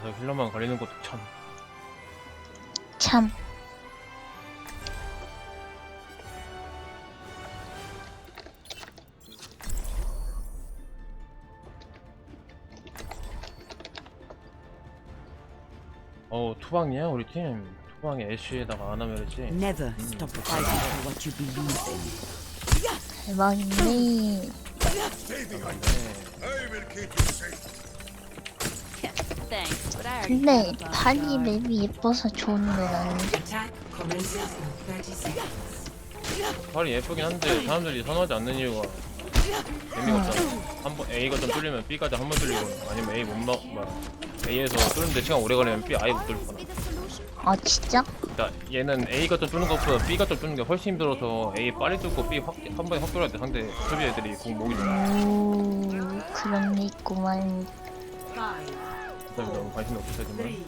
그래서 힐러만 걸리는 것도 참 참. 어우 투방이야 우리 팀 투방에 애쉬에다가 아나메르지 Never stop fighting for what you believe in. 대박이네. 근데 God. 맵이 예뻐서 좋은 건 아닌데. Attack commences in 30 seconds. 팔이 예쁘긴 한데 사람들이 선호하지 않는 이유가 재미가 없잖아 한번 A가 좀 뚫리면 B까지 한 번 뚫리고 아니면 A 못 막, 뭐 A에서 뚫는데 시간 오래 걸리면 B 아예 못 뚫거나 아 진짜? 그러니까 얘는 A가 좀 뚫는 것보다 B가 좀 뚫는 게 훨씬 힘들어서 A 빨리 뚫고 B 확, 한 번에 확 뚫어야 돼 상대 수비 애들이 공 목이 좋아 오 그런 게 있구만. Five, 그다음에 너무 관심이 없으시지만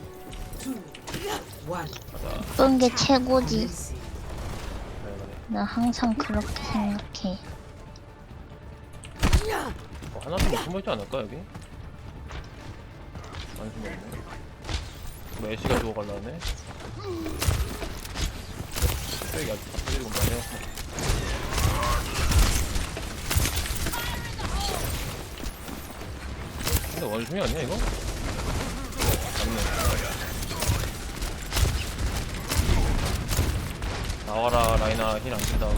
그런 게 최고지. 그래. 나 항상 그렇게 생각해. 어, 하나쯤 더 숨어있지 않을까 여기? 안 숨어있네 뭐 애쉬가 죽어갈라네 쓰레기 아직 다 터지고 많이 해왔어 근데 원숭이 아니야 이거? 나와라 라이나 힐 안 준다고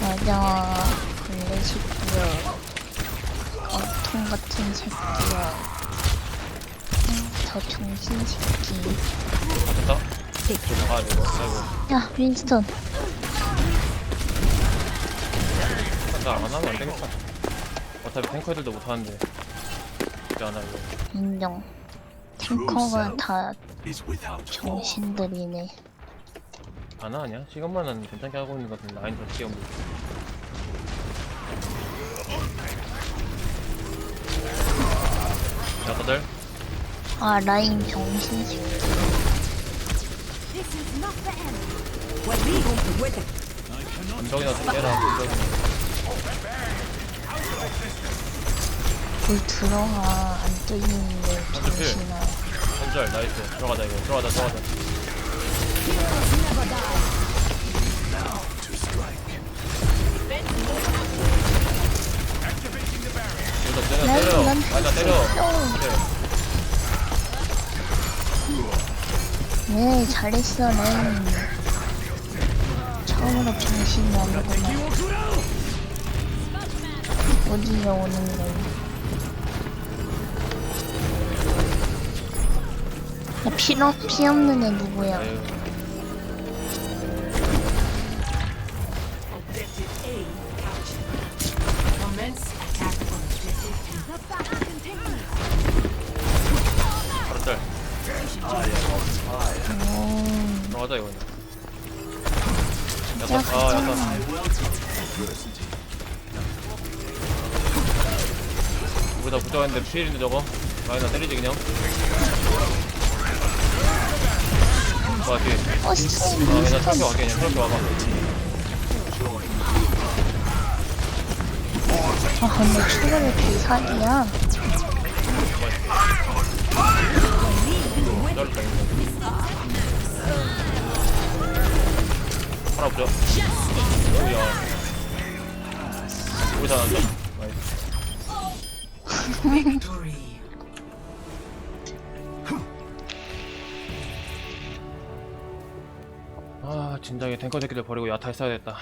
맞아. 벌레 새끼야. 거통 같은 새끼야. 음, 저 정신 새끼. 됐다? 아 이거 아이고 야 윈스턴. 나안 하면 안 되겠다. 어차피 탱커 애들도 못 하는데. 진않아 이거. 인정. 탱커가 다. 정신들이네. 안하 아니야? 시간만은 괜찮게 하고 있는 것 같은데 라인 더. 자, 다들 아 라인 정신 새끼. 감정이나 좀 깨라. 불 들어가 안 뚫리는데 정신아. 한절 나이스. 들어가자 이거. 들어가자 들어가자. Strike. 이거 때려 때려. 난 맞아 때려. 그래. 네 잘했어 라인. 처음으로 정신이 아니구나. 어디가 오는 거야? 야, 필요, 피 없는 애 누구야? 바로 짤. 오, 들어가자. 야, 야타. 아. 가자. Adversity. 여기다 붙어있는데 피해인데 저거 라인아 때리지 그냥 와 뒤에 어, 씨. 아 그냥 철표 갈게 그냥 철표 와봐 아, 근데 추가를 개사기야. 떨었다 이거 하나 보자 뭐야 우리 다 난다 나이스 Victory. 진작에 탱커 새끼들 버리고 야타 했어야 됐다.